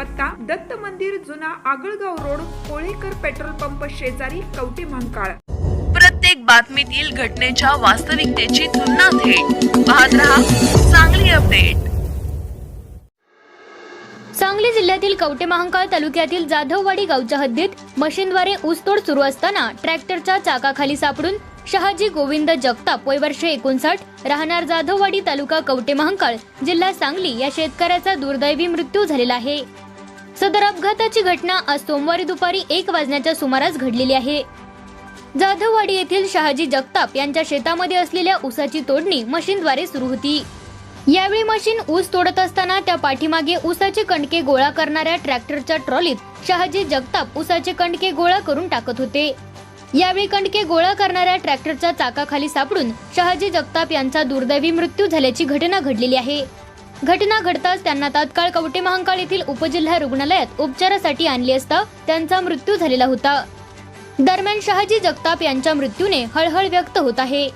पत्ता दत्त मंदिर जुना Agalgaon road Kolekar petrol pump शेजारी कवटे महांकाळ. प्रत्येक बातमीतील घटनेच्या वास्तविकतेची तुलना थेट. पाहत रहा चांगली अपडेट. सांगली जिल्ह्यातील कवटे महांकाळ तालुक्यातील जाधववाडी गावच्या हद्दीत मशीनद्वारे ऊसतोड सुरू असताना ट्रॅक्टरच्या चाकाखाली सापडून शहाजी गोविंद जगताप वय वर्षे एकोणसाठ राहणार जाधववाडी तालुका कवटे महांकाळ जिल्हा सांगली या शेतकऱ्याचा दुर्दैवी मृत्यू झालेला आहे. सदर अपघाताची घटना आज सोमवारी दुपारी एक वाजण्याच्या सुमारास घडलेली आहे. जाधववाडी येथील शहाजी जगताप यांच्या शेतामध्ये असलेल्या ऊसाची तोडणी मशीनद्वारे सुरू होती. यावेळी मशीन ऊस तोडत असताना त्या पाठीमागे ऊसाचे कणके गोळा करणाऱ्या ट्रॅक्टरच्या ट्रॉलीत शहाजी जगताप ऊसाचे कणके गोळा करून टाकत होते. यावेळी कणके गोळा करणाऱ्या ट्रॅक्टरच्या चाकाखाली सापडून शहाजी जगताप यांचा दुर्दैवी मृत्यू झाल्याची घटना घडलेली आहे. घटना घडताच त्यांना तात्काळ कवटे महांकाळ येथील उपजिल्हा रुग्णालयात उपचारासाठी आणले असता त्यांचा मृत्यू झालेला होता. दरम्यान शहाजी जगताप यांच्या मृत्यूने हळहळ व्यक्त होत आहे.